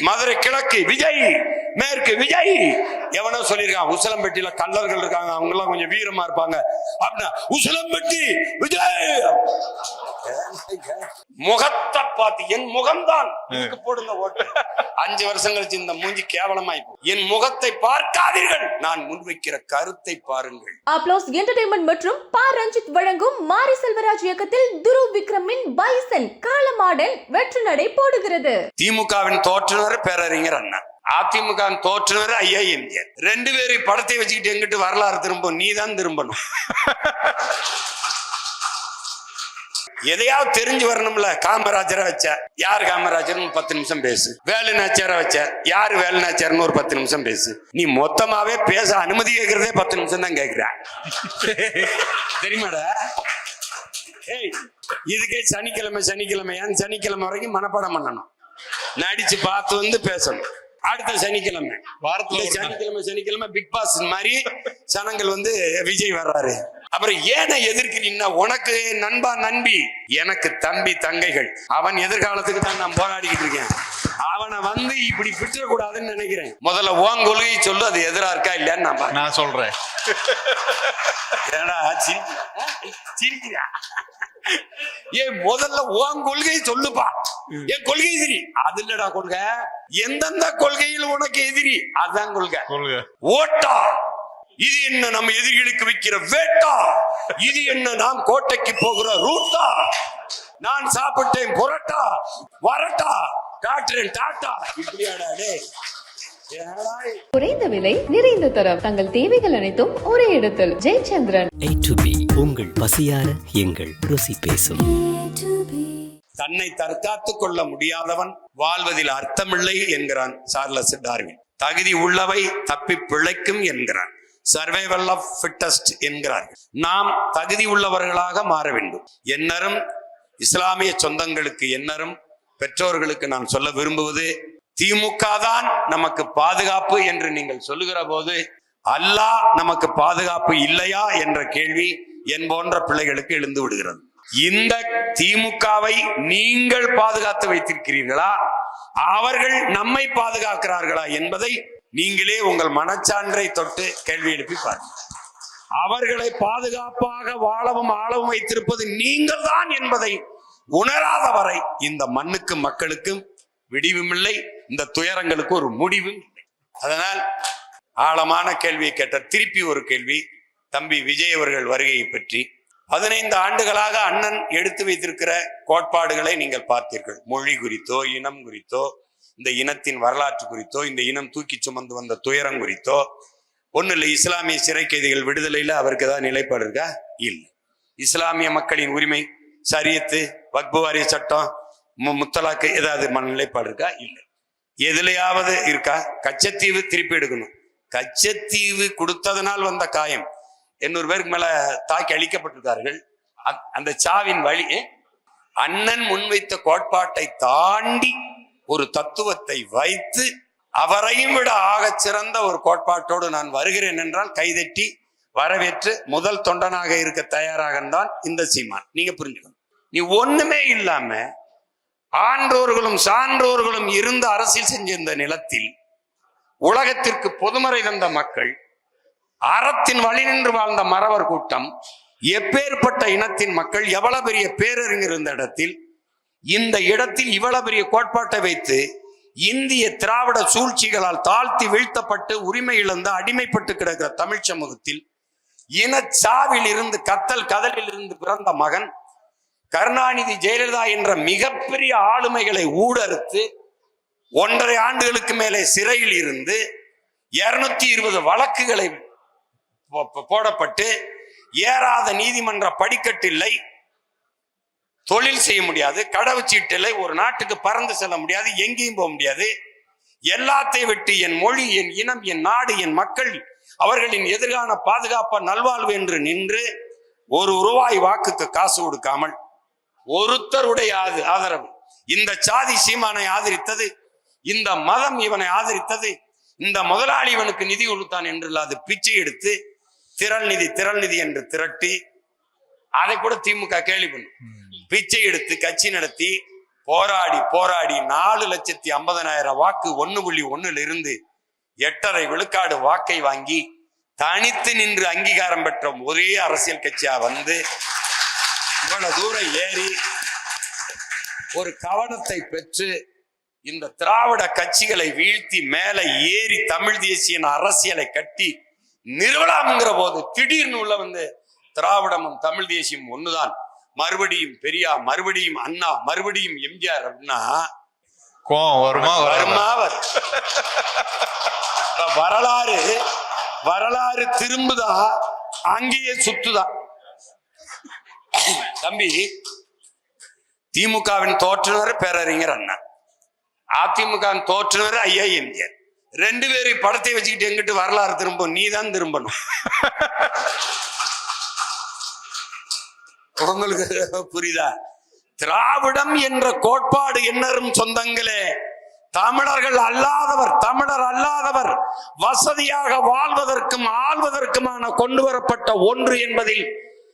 மதுரை கிழக்கு விஜய். மேற்கு விஜய். எவனோ சொல்லியிருக்கான் உசிலம்பட்டியில கல்லர்கள் இருக்காங்க அவங்க எல்லாம் கொஞ்சம் வீரமா இருப்பாங்க. அப்படின்னா உசிலம்பட்டி விஜய். முகத்தை பார்த்து என் முகம்தான். இதுக்கு போடுங்க ஓட்டு. அஞ்சு வருஷம் கழிச்சு இந்த மூஞ்சி கேவலமாய். என் முகத்தை பார்க்காதீர்கள். நான் முன்வைக்கிற கருத்தை பாருங்கள். அப்ளோஸ் என்டர்டைன்மெண்ட் மற்றும் பா ரஞ்சித் வழங்கும் மாரி செல்வராஜ் இயக்கத்தில் துரு விக்ரமின் பைசன் காலமாடன் வெற்றி நடை போடுகிறது. திமுகவின் தோற்றுனர் பேரறிஞர் அண்ணா அதிமுக தோற்றுனவர் தோற்றுனர் ஐயா எம்ஜிஆர். ரெண்டு பேரும் படத்தை வச்சுக்கிட்டு எங்கிட்டு வரலாறு திரும்பும் நீ தான் திரும்பணும். எதையாவது தெரிஞ்சு வரணும்ல காமராஜரை வச்ச. யார் காமராஜர்னு பத்து நிமிஷம் பேசு. வேலு நாச்சியாரை வச்ச. யார் வேலு நாச்சியார்னு ஒரு பத்து நிமிஷம் பேசு. நீ மொத்தமாவே பேச அனுமதி கேட்கறதே பத்து நிமிஷம் தான் கேட்கிற தெரியுமாடா? ஏய் இதுக்கே சனிக்கிழமை சனிக்கிழமை ஏன் சனிக்கிழமை வரைக்கும் மனப்பாடம் பண்ணணும். நடிச்சு பார்த்து வந்து பேசணும். அடுத்த சனிக்கிழமை. வாரத்துல. சனிக்கிழமை சனிக்கிழமை பிக் பாஸ் மாதிரி சனங்கள் வந்து விஜய் வர்றாரு. அப்புறம் ஏன எதிர்க்கிறீங்கன்னா உனக்கு நண்பா நண்பி எனக்கு தம்பி தங்கைகள். அவன் எதிர்காலத்துக்கு தான் நான் போராடிக்கிட்டு இருக்கேன். அவனை வந்து இப்படி விட்டுறக்கூடாதுன்னு நினைக்கிறேன். முதல்ல உன் கொள்கையை சொல்லு அது எதிரா இருக்கா இல்லையான்னு நான். நான் சொல்றேன். ஏடா சிரிக்கிறா? சிரிக்கிறா? ஏன் முதல்ல உன் கொள்கையை சொல்லுப்பா. என் கொள்கை எதிரி. அது இல்லடா கொள்கை. எந்தெந்த கொள்கையில் உனக்கு எதிரி? அதான் கொள்கை. ஓட்டா. இது என்ன நம்ம எதிரிகளுக்கு வைக்கிற வேட்டா? இது என்ன நாம் கோட்டைக்கு போகிற ரூட்டா? நான் சாப்பிட்டேன் புரட்டா. வரட்டா. காட்டுறேன் டாட்டா. இப்படியாடா டேய். குறைந்த விலை நிறைந்த தரம். தங்கள் தேவைகள் அனைத்தும் ஒரே இடத்தில். ஜெயச்சந்திரன். உங்கள் பசியார எங்கள் ருசி பேசும். தன்னை தற்காத்துக் கொள்ள முடியாதவன் வாழ்வதில் அர்த்தமில்லை என்கிறான் சார்லஸ் டார்வின். தகுதி உள்ளவை தப்பி பிழைக்கும் என்கிறான். சர்வைவல் ஆஃப் ஃபிட்டஸ்ட் என்கிறார் நாம் தகுதி உள்ளவர்களாக மாற வேண்டும். என்னரும் இஸ்லாமிய சொந்தங்களுக்கு என்னரும் பெற்றோர்களுக்கு நான் சொல்ல விரும்புவது திமுக தான் நமக்கு பாதுகாப்பு என்று நீங்கள் சொல்லுகிற போது அல்லாஹ் நமக்கு பாதுகாப்பு இல்லையா என்ற கேள்வி என் போன்ற பிள்ளைகளுக்கு எழுந்து விடுகிறது. இந்த திமுகவை நீங்கள் பாதுகாத்து வைத்திருக்கிறீர்களா? அவர்கள் நம்மை பாதுகாக்கிறார்களா என்பதை நீங்களே உங்கள் மனச்சான்றை தொட்டு கேள்வி எழுப்பி பாருங்கள். அவர்களை பாதுகாப்பாக வாழவும் ஆளவும் வைத்திருப்பது நீங்கள் தான் என்பதை உணராத வரை இந்த மண்ணுக்கும் மக்களுக்கும் விடிவும் இல்லை இந்த துயரங்களுக்கு ஒரு முடிவும் இல்லை. அதனால் ஆழமான கேள்வியை கேட்ட திருப்பி ஒரு கேள்வி தம்பி விஜய் அவர்கள் வருகையை பற்றி. பதினைந்து ஆண்டுகளாக அண்ணன் எடுத்து வைத்திருக்கிற கோட்பாடுகளை நீங்கள் பார்த்தீர்கள். மொழி குறித்தோ இனம் குறித்தோ இந்த இனத்தின் வரலாற்று குறித்தோ இந்த இனம் தூக்கி சுமந்து வந்த துயரம் குறித்தோ ஒன்றும் இல்லை இஸ்லாமிய சிறை கைதிகள் விடுதலையில் அவருக்கு ஏதாவது நிலைப்பாடு இருக்கா? இல்லை. இஸ்லாமிய மக்களின் உரிமை சரியத்து வக்பு வாரிய சட்டம் முத்தலாக்கு ஏதாவது மனநிலைப்பாடு இருக்கா? இல்லை. எதுலையாவது இருக்கா? கச்சத்தீவு திருப்பி எடுக்கணும். கச்சத்தீவு கொடுத்ததனால் வந்த காயம். எண்ணூறு பேருக்கு மேல தாக்கி அழிக்கப்பட்டிருக்கார்கள். அந்த சாவின் வழி அண்ணன் முன்வைத்த கோட்பாட்டை தாண்டி ஒரு தத்துவத்தை வைத்து அவரையும் விட ஆகச் சிறந்த ஒரு கோட்பாட்டோடு நான் வருகிறேன் என்றால் கைதட்டி வரவேற்று முதல் தொண்டனாக இருக்க தயாராக தான் இந்த சீமான். நீங்க புரிஞ்சுக்கணும். நீ ஒண்ணுமே இல்லாம ஆன்றோர்களும் சான்றோர்களும் இருந்து அரசியல் செஞ்ச இந்த நிலத்தில் உலகத்திற்கு பொதுமறை தந்த மக்கள் அறத்தின் வழி நின்று வாழ்ந்த மறவர் கூட்டம் எப்பேற்பட்ட இனத்தின் மக்கள் எவ்வளவு பெரிய பேரறிஞர் இருந்த இடத்தில் இந்த இடத்தில் இவ்வளவு பெரிய கோட்பாட்டை வைத்து இந்திய திராவிட சூழ்ச்சிகளால் தாழ்த்தி வீழ்த்தப்பட்டு உரிமை இழந்து அடிமைப்பட்டு கிடக்கிற தமிழ் சமூகத்தில் இனச்சாவில் இருந்து கத்தல் கதலில் இருந்து பிறந்த மகன் கருணாநிதி ஜெயலலிதா என்ற மிகப்பெரிய ஆளுமைகளை ஊடறுத்து ஒன்றரை ஆண்டுகளுக்கு மேலே சிறையில் இருந்து இருநூத்தி இருபது வழக்குகளை போ- போடப்பட்டு ஏறாத நீதிமன்ற படிக்கட்டில்லை. தொழில் செய்ய முடியாது. கடவுச்சீட்டில்லை. ஒரு நாட்டுக்கு பறந்து செல்ல முடியாது. எங்கேயும் போக முடியாது. எல்லாத்தையும் விட்டு என் மொழி என் இனம் என் நாடு என் மக்கள் அவர்களின் எதிர்கால பாதுகாப்ப நல்வாழ்வு என்று நின்று ஒரு ரூபாய் வாக்குக்கு காசு கொடுக்காமல் ஒருத்தருடைய ஆது- ஆதரவு. இந்த சாதி சீமானை ஆதரித்தது இந்த மதம் இவனை ஆதரித்தது இந்த முதலாளி இவனுக்கு நிதி கொடுத்தான் என்று இல்லாது பிச்சை எடுத்து திரள் நிதி திரள் நிதி என்று திரட்டி அதை கூட திமுக கேள்வி பண்ணும் பிச்சை எடுத்து கட்சி நடத்தி போராடி போராடி நாலு லட்சத்தி ஐம்பதனாயிரம் வாக்கு ஒண்ணு புள்ளி ஒண்ணுல இருந்து எட்டரை விழுக்காடு வாக்கை வாங்கி தனித்து நின்று அங்கீகாரம் பெற்ற ஒரே அரசியல் கட்சியா வந்து இவ்வளவு தூரம் ஏறி ஒரு கவனத்தை பெற்று இந்த திராவிட கட்சிகளை வீழ்த்தி மேலே ஏறி தமிழ் தேசிய அரசியலை கட்டி நிறுவலாம்ங்கிற போது திடீர்னு உள்ள வந்து திராவிடமும் தமிழ் தேசியம் ஒண்ணுதான். மறுபடியும் பெரியா மறுபடியும் அண்ணா மறுபடியும் எம்ஜிஆர் அப்படின்னா கோவம் வருமா வருமா வரலாறு வரலாறு திரும்புதா அங்கேயே சுத்துதா. தம்பி திமுகவின் தோற்றுவர் பேரறிஞர் அண்ணா. அதிமுகவின் தோற்றுவர் ஐயா எம்ஜிஆர். ரெண்டு பேரும் படத்தை வச்சுக்கிட்டு எங்கிட்டு வரலாறு திரும்பும்? நீ தான் திரும்பணும். உங்களுக்கு புரியுதா? திராவிடம் என்ற கோட்பாடு என்னரும் சொந்தங்களே. தமிழர்கள் அல்லாதவர் தமிழர் அல்லாதவர் வசதியாக வாழ்வதற்கும் ஆள்வதற்குமான கொண்டு வரப்பட்ட ஒன்று என்பதில்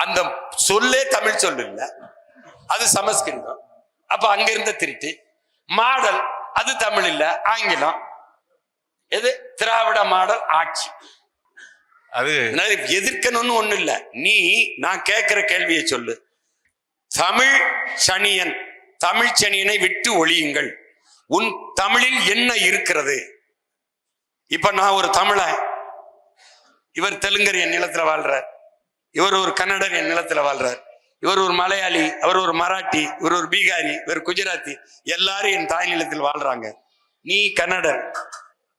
அந்த சொல்லே தமிழ் சொல்லு இல்ல. அது சமஸ்கிருதம். அப்ப அங்க இருந்த திருட்டு. மாடல் அது தமிழ் இல்ல. ஆங்கிலம். எது? திராவிட மாடல் ஆட்சி. அது எதிர்க்கணும்னு ஒண்ணு இல்ல. நீ நான் கேட்கிற கேள்வியை சொல்லு. தமிழ் சனியன் தமிழ் சனியனை விட்டு ஒழியுங்கள். உன் தமிழில் என்ன இருக்கிறது? இப்ப நான் ஒரு தமிழன். இவர் தெலுங்கர் என் நிலத்துல வாழ்றார். இவர் ஒரு கன்னடர் என் நிலத்துல வாழ்றார். இவர் ஒரு மலையாளி அவர் ஒரு மராட்டி இவர் ஒரு பீகாரி இவர் குஜராத்தி எல்லாரும் என் தாய் நிலத்தில் வாழ்றாங்க. நீ கன்னடர்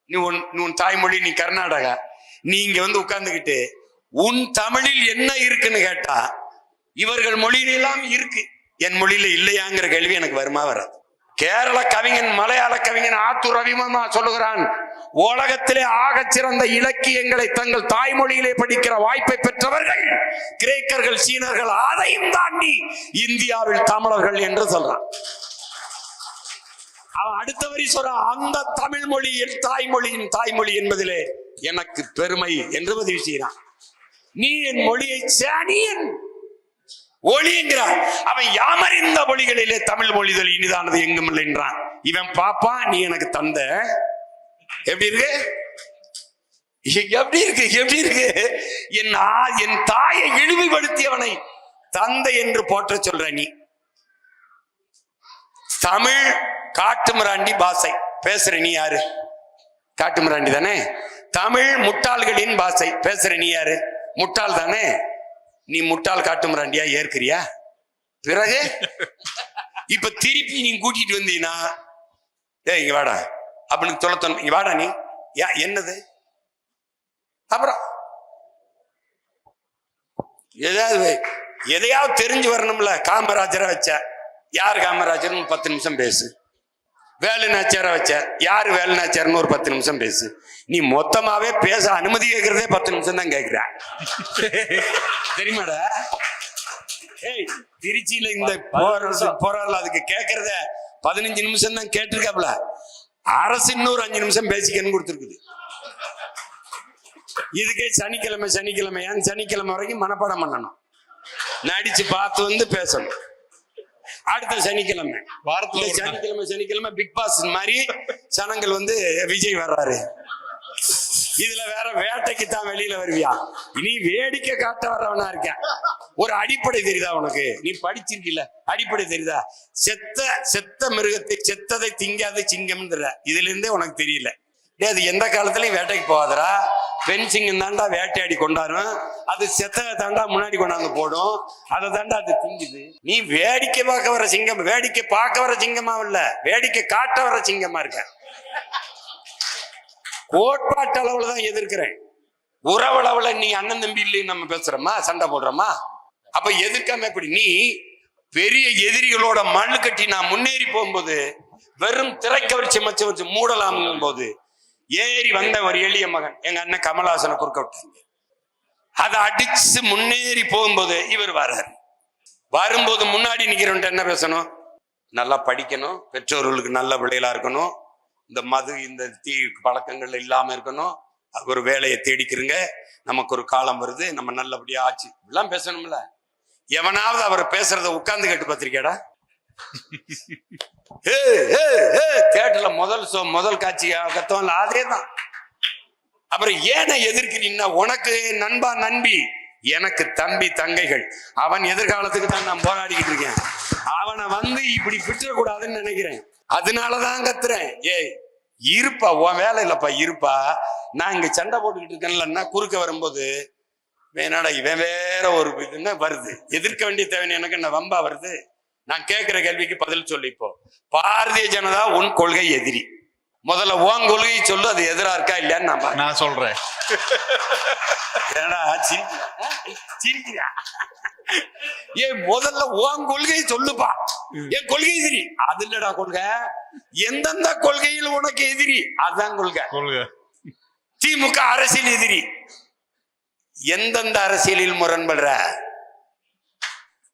நீ உன் நீ உன் தாய்மொழி நீ கர்நாடகா நீ இங்க வந்து உட்கார்ந்துக்கிட்டு உன் தமிழில் என்ன இருக்குன்னு கேட்டா இவர்கள் மொழியிலெல்லாம் இருக்கு. என் மொழியில இல்லையாங்கிற கேள்வி எனக்கு வருமா வராது. கேரள கவிஞன் மலையாள கவிஞன் ஆத்தூர் ரவிமர்மா சொல்லுகிறான் உலகத்திலே ஆகச் சிறந்த இலக்கியங்களை தங்கள் தாய்மொழியிலே படிக்கிற வாய்ப்பை பெற்றவர்கள் கிரேக்கர்கள் சீனர்கள் அதையும் தாண்டி இந்தியாவில் தமிழர்கள் என்று சொல்றான். அவன் அடுத்த வரி சொல்ற அந்த தமிழ் மொழியில் தாய்மொழியின் தாய்மொழி என்பதிலே எனக்கு பெருமை என்று பதிவு செய்கிறான். நீ என் மொழியை சேனியன் ஒளிங்கிறான். அவன் யாமறிந்த மொழிகளிலே தமிழ் மொழிதல் இனிதானது எங்கும் இல்லை என்றான். இவன் பாப்பா நீ எனக்கு தந்த எப்படி இருக்கு? எப்படி இருக்கு? எப்படி இருக்கு? என் ஆ- என் தாயை இழிவுபடுத்தியவனை தந்தை என்று போற்ற சொல்ற நீ. தமிழ் காட்டுமிராண்டி பாசை. பேசுற நீ யாரு? காட்டுமிராண்டி தானே? தமிழ் முட்டாள்களின் பாசை. பேசுற நீ யாரு? முட்டாள் தானே? நீ முட்டாள் காட்டுமிராண்டியா ஏற்கிறியா? பிறகு? இப்ப திருப்பி நீ கூட்டிட்டு வந்தீங்கன்னா ஏ இங்க வாடா. அப்படின்னு சொல்ல தோணும் இங்க வாடா நீ. யா என்னது? அப்புறம் ஏதாவது எதையாவது தெரிஞ்சு வரணும்ல. காமராஜரை வச்ச. யார் காமராஜர்னு பத்து நிமிஷம் பேசு. வேலுநாச்சியாரை வச்ச? யார் வேலுநாச்சியார்னு ஒரு பத்து நிமிஷம் பேசு. நீ மொத்தமாவே பேச அனுமதி கேட்கறதே பத்து நிமிஷம் தான் கேட்கிற தெரியுமாடா? ஏய் திருச்சியில இந்த போறாள் அதுக்கு கேட்கறத பதினஞ்சு நிமிஷம் தான் கேட்டிருக்காப்ல அரசு இன்னொரு அஞ்சு நிமிஷம் பேசிக்கன்னு கொடுத்துருக்குது. இதுக்கே சனிக்கிழமை சனிக்கிழமையான்னு சனிக்கிழமை வரைக்கும் மனப்பாடம் பண்ணணும். நடிச்சு பார்த்து வந்து பேசணும். அடுத்த சனிக்கிழமை. வாரத்துல. சனிக்கிழமை சனிக்கிழமை பிக் பாஸ் மாதிரி ஜனங்கள் வந்து விஜய் வர்றாரு. இதுல வேற வேட்டைக்கு தான் வெளியில வருவியா? நீ வேடிக்கை காட்ட வர்றவனா இருக்க ஒரு அடிப்படை தெரியுதா உனக்கு? நீ படிச்சிருக்கில்ல. அடிப்படை தெரியுதா? செத்த செத்த மிருகத்தை செத்ததை திங்காத சிங்கம்ன்ற. இதுல இருந்தே உனக்கு தெரியல. அது எந்த காலத்துலயும் வேட்டைக்கு போகாதடா. பெண் சிங்கம் தாண்டா வேட்டையாடி கொண்டாடும் அது செத்ததை தாண்டா முன்னாடி கொண்டாந்து போடும். அதை தாண்டா அது திங்குது. நீ வேடிக்கை பார்க்க வர சிங்கம் வேடிக்கை பார்க்க வர சிங்கமா இல்ல. வேடிக்கை காட்ட வர சிங்கமா இருக்க. கோட்பாட்டு அளவுல தான் எதிர்க்கிறேன். உறவளவுல நீ அண்ணன் தம்பி இல்லைன்னு நம்ம பேசுறோமா? சண்டை போடுறோமா? அப்ப எதிர்க்காம எப்படி? நீ பெரிய எதிரிகளோட மண்ணு கட்டி நான் முன்னேறி போகும்போது வெறும் திரைக்கவர்ச்சி மச்ச வச்சு மூடலாம்ங்கும் போது ஏறி வந்த ஒரு எளிய மகன். எங்க அண்ணன் கமலஹாசனை குறுக்க விட்டாங்க. அதை அடிச்சு முன்னேறி போகும்போது இவர் வர்றாரு. வரும்போது முன்னாடி நிக்கிறவன்ட்ட என்ன பேசணும்? நல்லா படிக்கணும். பெற்றோர்களுக்கு நல்ல பிள்ளைகளா இருக்கணும். இந்த மது இந்த தீ பழக்கங்கள் இல்லாம இருக்கணும். ஒரு வேலையை தேடிக்கிறங்க நமக்கு ஒரு காலம் வருது. நம்ம நல்லபடியா ஆச்சு. இப்படிலாம் பேசணும்ல. எவனாவது அவர் பேசுறத உட்கார்ந்து கேட்டு பார்த்திருக்கியாடா தேட்டர்ல முதல் சோ முதல் காட்சியா கத்தவன்ல அதே தான் அப்புறம் ஏன எதிர்க்கிறீங்கன்னா உனக்கு நண்பா நண்பி எனக்கு தம்பி தங்கைகள். அவன் எதிர்காலத்துக்கு தான் நான் போராடிக்கிட்டு இருக்கேன். அவனை வந்து இப்படி விட்டுறக்கூடாதுன்னு நினைக்கிறேன். அதனாலதான் கத்துறேன். ஏய் இருப்பா உன் வேலை இல்லப்பா இருப்பா. நான் இங்க சண்டை போட்டுக்கிட்டு இருக்கேன்லன்னா குறுக்க வரும்போது வேணாடா இவன் வேற ஒரு இதுன்னு வருது? எதிர்க்க வேண்டிய தேவை எனக்கு என்ன வம்பா வருது? நான் கேட்கிற கேள்விக்கு பதில் சொல்லு இப்போ. பாரதிய ஜனதா உன் கொள்கை எதிரி. முதல்ல உன் கொள்கையை சொல்லு அது எதிரா இருக்கா இல்லையான்னு நான். நான் சொல்றேன். சிரிக்கிற? சிரிக்கிறியா? ஏன் முதல்ல உன் கொள்கையை சொல்லுப்பா. என் கொள்கை எதிரி. அது இல்லடா கொள்கை. எந்தெந்த கொள்கையில் உனக்கு எதிரி? அதுதான் கொள்கை. திமுக அரசியல் எதிரி. எந்தெந்த அரசியலில் முரண்படுற?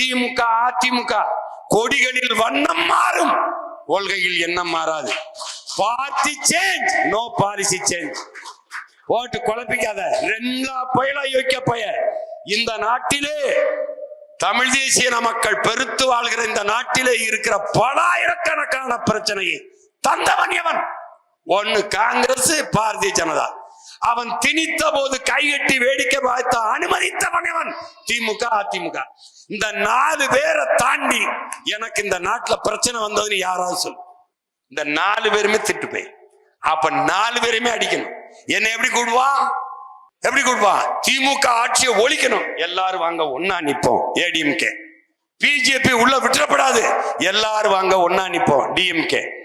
திமுக அதிமுக கொடிகளில் வண்ணம் மாறும். கொள்கையில் எண்ணம் மாறாது. Party change no policy change ஓட்டு குழப்பிக்காத. ரெண்டா பயலா யோக்கிய பய. இந்த நாட்டிலே தமிழ் தேசிய மக்கள் பெருத்து வாழ்கிற இந்த நாட்டிலே இருக்கிற பலாயிரக்கணக்கான பிரச்சனையை தந்தவன் எவன்? ஒன்னு காங்கிரஸ் பாரதிய ஜனதா. அவன் திணித்த போது கைகட்டி வேடிக்கை பார்த்த அனுமதித்தவன் அவன் திமுக அதிமுக. இந்த நாலு பேரை தாண்டி எனக்கு இந்த நாட்டுல பிரச்சனை வந்ததுன்னு யாராவது சொல்லு. இந்த நாலு பேருமே திட்டு போய். அப்ப நாலு பேருமே அடிக்கணும். என்ன எப்படி கூடுவா எப்படி கூடுவா திமுக ஆட்சியை ஒழிக்கணும். எல்லாரும் வாங்க ஒன்னா நிப்போம். ஏடிஎம்கே பிஜேபி உள்ள விட்டுறப்படாது. எல்லாரும் வாங்க ஒன்னா நிப்போம். டிஎம்கே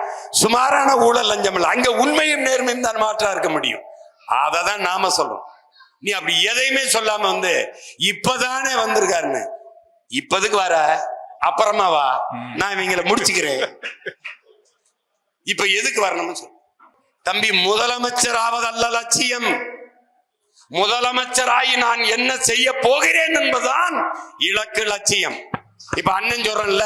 சுமாரான ஊழல் லஞ்சம் இல்லை. அங்க உண்மையும் நேர்மையும் தான் மாற்றா இருக்க முடியும். அதை தான் நாம சொல்றோம் நீ அப்படி எதையுமே சொல்லாம வந்து இப்பதானே வந்திருக்காருன்னு. இப்பதுக்கு வர அப்புறமா வா. நான் இவங்களை முடிச்சுக்கிறேன். இப்ப எதுக்கு வரணும்னு சொல்லு. தம்பி முதலமைச்சர் ஆவதல்ல லட்சியம். முதலமைச்சராகி நான் என்ன செய்ய போகிறேன் என்பதுதான் இலக்கு லட்சியம். இப்ப அண்ணன் சொல்றேன்ல.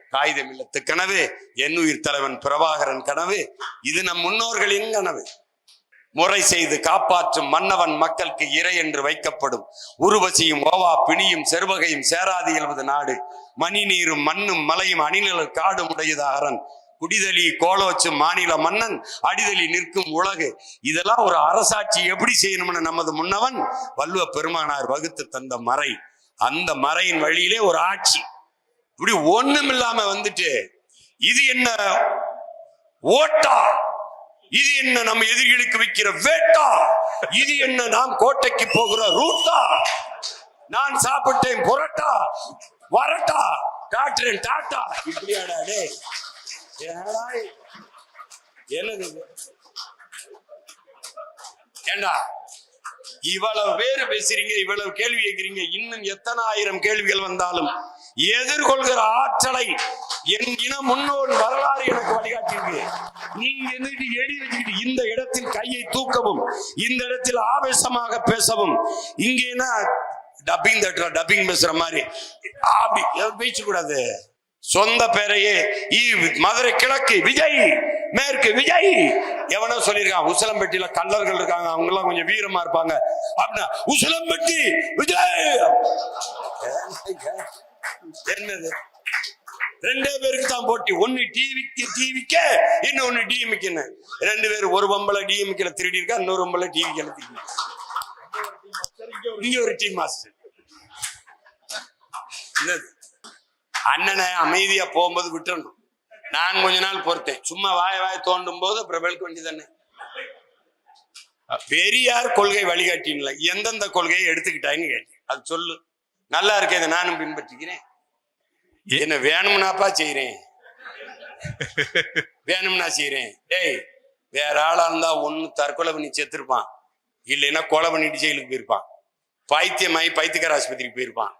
காகிதம் இல்லத்து கனவு எண்ணுயிர் தலைவன் பிரபாகரன் கனவு இது நம் முன்னோர்களின் கனவு. முறை செய்து காப்பாற்றும் மன்னவன் மக்களுக்கு இறை என்று வைக்கப்படும். உருவசியும் ஓவா பிணியும் செருவகையும் சேராது எழுவது நாடு. மணி நீரும் மண்ணும் மலையும் அணிநிழல் காடும் உடையது அரண். குடிதலி கோலோச்சு மாநில மன்னன் அடிதலி நிற்கும் உலகு. இதெல்லாம் ஒரு அரசாட்சி எப்படி செய்யணும்னு நமது முன்னவன் வல்லுவ பெருமானார் வகுத்து தந்த மறை. அந்த மறையின் வழியிலே ஒரு ஆட்சி. இப்படி ஒண்ணும் இல்லாம வந்துட்டு இது என்ன ஓட்டா? இது என்ன நம்ம எதிரிகளுக்கு வைக்கிற வேட்டா? இது என்ன நாம் கோட்டைக்கு போகிற ரூட்டா? நான் சாப்பிட்டேன் புரட்டா? வரட்டா? காட்டுறேன் டாட்டா? இப்படியாடா டேய். என்னடா என்னது ஏண்டா? இவ்வளவு பேர் பேசுறீங்க இவ்வளவு கேள்வி கேட்கிறீங்க இன்னும் எத்தனை ஆயிரம் கேள்விகள் வந்தாலும் எதிர்கொள்கிற ஆற்றலை என் இன முன்னோர் வரலாறு எனக்கு வழிகாட்டியிருக்கு. நீங்க எந்திரிட்டு வச்சுக்கிட்டு இந்த இடத்தில் கையை தூக்கவும் இந்த இடத்தில் ஆவேசமாக பேசவும் இங்கேனா டப்பிங் தட்டுற டப்பிங் பேசுற மாதிரி. அப்படி பேச கூடாது சொந்த பேரையே மதுரை கிழக்கு விஜய்! மேற்கு விஜய். எவனோ சொல்லியிருக்கான் உசலம்பட்டியில கல்லர்கள் இருக்காங்க அவங்க எல்லாம் கொஞ்சம் வீரமா இருப்பாங்க. அப்படின்னா உசிலம்பட்டி விஜய். என்னது? ரெண்டே பேருக்கு தான் போட்டி. ஒன்னு டிவிக்கு டிவிக்க இன்னொன்னு டிஎம்கின்னு ரெண்டு பேரும் ஒரு பொம்பளை டிஎம்கில திருடி இருக்கா இன்னொரு பொம்பளை டிவிக்கேல திருடி இங்க ஒரு டீம் மாஸ்டர். என்னது? அண்ணனை அமைதியா போகும்போது விட்டுறணும். நான் கொஞ்ச நாள் பொறுத்தேன். சும்மா வாய வாய தோண்டும் போது வெளுக்க வேண்டியதானே பெரியார் கொள்கை வழிகாட்டின்ல எந்தெந்த கொள்கையை எடுத்துக்கிட்டாங்கன்னு கேட்டேன். அது சொல்லு. நல்லா இருக்கு இதை நானும் பின்பற்றிக்கிறேன். என்ன வேணும்னாப்பா செய்றேன். வேணும்னா செய்றேன். டேய் வேற ஆளா இருந்தா ஒண்ணு தற்கொலை பண்ணி செத்துருப்பான். இல்லைன்னா கொலை பண்ணிட்டு ஜெயிலுக்கு போயிருப்பான். பைத்தியமாயி பைத்தியக்கார ஆஸ்பத்திரிக்கு போயிருப்பான்.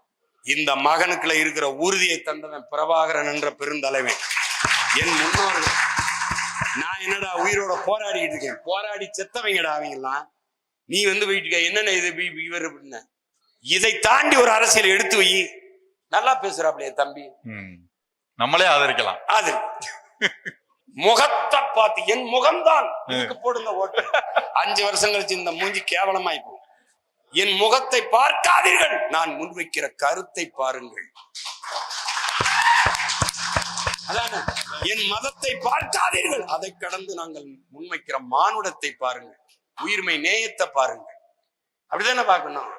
இந்த மகனுக்குள்ள இருக்கிற உறுதியை தந்தவன் பிரபாகரன் என்ற பெருந்தலைவன். என் முன்னோர்கள். நான் என்னடா உயிரோட போராடிட்டு இருக்கேன்? போராடி செத்தவங்கடா அவங்கெல்லாம். நீ வந்து போயிட்டு என்னென்ன இது இவர் அப்படின்ன இதை தாண்டி ஒரு அரசியல் எடுத்து வை. நல்லா பேசுறாப்லையே தம்பி. நம்மளே ஆதரிக்கலாம். அது முகத்தை பார்த்து என் முகம்தான் இதுக்கு போடுங்க ஓட்டு. அஞ்சு வருஷம் கழிச்சு இந்த மூஞ்சி கேவலமாய் போகும். என் முகத்தை பார்க்காதீர்கள். நான் முன்வைக்கிற கருத்தை பாருங்கள். அதானே? என் மதத்தை பார்க்காதீர்கள். அதை கடந்து நாங்கள் முன்வைக்கிற மானுடத்தை பாருங்கள். உயிர்மை நேயத்தை பாருங்கள். அப்படிதானே பார்க்கணும்?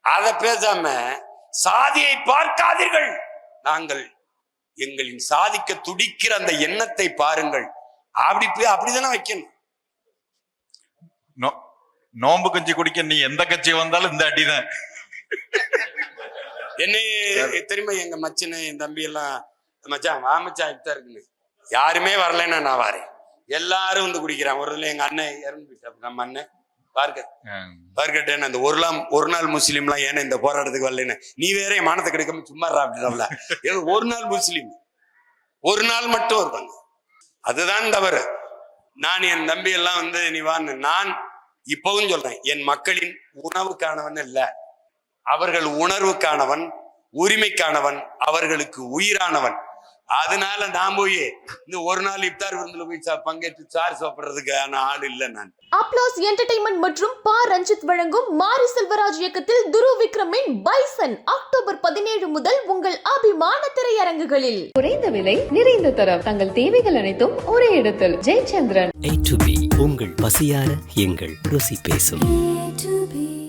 அதை பேசாம சாதியை பார்க்காதீர்கள். நாங்கள் எங்களின் சாதிக்க துடிக்கிற அந்த எண்ணத்தை பாருங்கள். அப்படி அப்படிதானே வைக்கணும்? நோ- நோன்பு கஞ்சி குடிக்க நீ எந்த கட்சி வந்தாலும் இந்த அடிதான். என்ன தெரியுமா எங்க மச்சனு என் தம்பி எல்லாம் மச்சான் வா மச்சான் இப்பதான் இருக்குன்னு யாருமே வரலைன்னா நான் வரேன். எல்லாரும் வந்து குடிக்கிறான் ஒரு இதுல எங்க அண்ணன் இறந்து போயிட்டாரு. நம்ம அண்ணன் பார்க்க. ம். பார்க்கட்டேன்னு அந்த ஒரு நாள் ஒரு நாள் முஸ்லீம்லாம் ஏன்னா இந்த போராட்டத்துக்கு வரலன்னு. நீ வேற என் மானத்தை கிடைக்காம சும்மா அப்படின்றல ஏதோ ஒரு நாள் முஸ்லீம். ஒரு நாள் மட்டும் வருவாங்க அதுதான் தவறு. நான் என் தம்பி எல்லாம் வந்து நீ வான்னு நான் இப்பவும் சொல்றேன். என் மக்களின் உணவுக்கானவன் இல்ல அவர்கள் உணர்வுக்கானவன் உரிமைக்கானவன் அவர்களுக்கு உயிரானவன். அதனால நான் போய் இந்த ஒரு நாள் இப்தார் விருந்துல போய் பங்கேற்று சார் சாப்பிடுறதுக்கான ஆள் இல்லை நான். அப்ளோஸ் என்டர்டைன்மெண்ட் மற்றும் பா. ரஞ்சித் வழங்கும் மாரி செல்வராஜ் இயக்கத்தில் துரு விக்ரமின் பைசன் அக்டோபர் பதினேழு முதல் உங்கள் அபிமான திரையரங்குகளில். குறைந்த விலை நிறைந்த தரம். தங்கள் தேவைகள் அனைத்தும் ஒரே இடத்தில். ஜெயச்சந்திரன். உங்கள் பசியார எங்கள் ருசி பேசும்.